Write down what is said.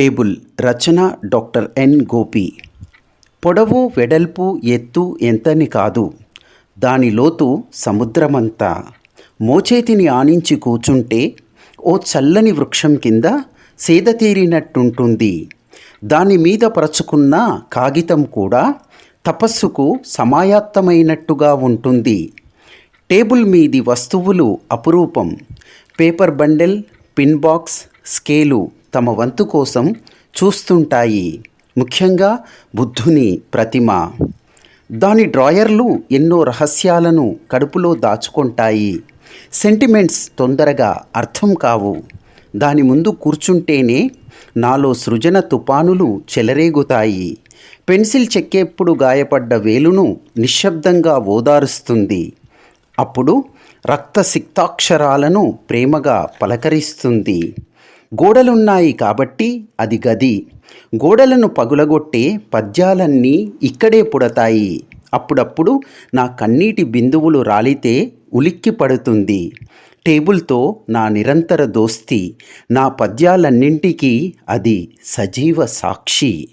Table రచన doctor N Gopi. పొడవు వెడల్పు ఎత్తు ఎంతని కాదు. దాని లోతు సముద్రమంతా. మోచేతిని ఆనించి కూచుంటే ఓ చల్లని వృక్షం కింద సేదతీరినట్టుంటుంది దాని మీద పరచుకున్న కాగితం కూడా తపస్సుకు సమాయాత్తమైనట్టుగా ఉంటుంది. టేబుల్ మీది వస్తువులు అపురూపం. Paper bundle pin box scale. తమ వంతు కోసం చూస్తుంటాయి. ముఖ్యంగా బుద్ధుని ప్రతిమ. దాని డ్రాయర్లు ఎన్నో రహస్యాలను కడుపులో దాచుకుంటాయి. సెంటిమెంట్స్ తొందరగా అర్థం కావు. దాని ముందు కూర్చుంటేనే నాలో సృజన తుపానులు చెలరేగుతాయి. పెన్సిల్ చెక్కేప్పుడు గాయపడ్డ వేలును నిశ్శబ్దంగా ఓదారుస్తుంది. అప్పుడు రక్త సిక్తాక్షరాలను ప్రేమగా పలకరిస్తుంది. గోడలున్నాయి కాబట్టి అది గది. గోడలను పగులగొట్టే పద్యాలన్నీ ఇక్కడే పుడతాయి. అప్పుడప్పుడు నా కన్నీటి బిందువులు రాలితే ఉలిక్కి పడుతుంది. టేబుల్తో నా నిరంతర దోస్తి. నా పద్యాలన్నింటికీ అది సజీవ సాక్షి.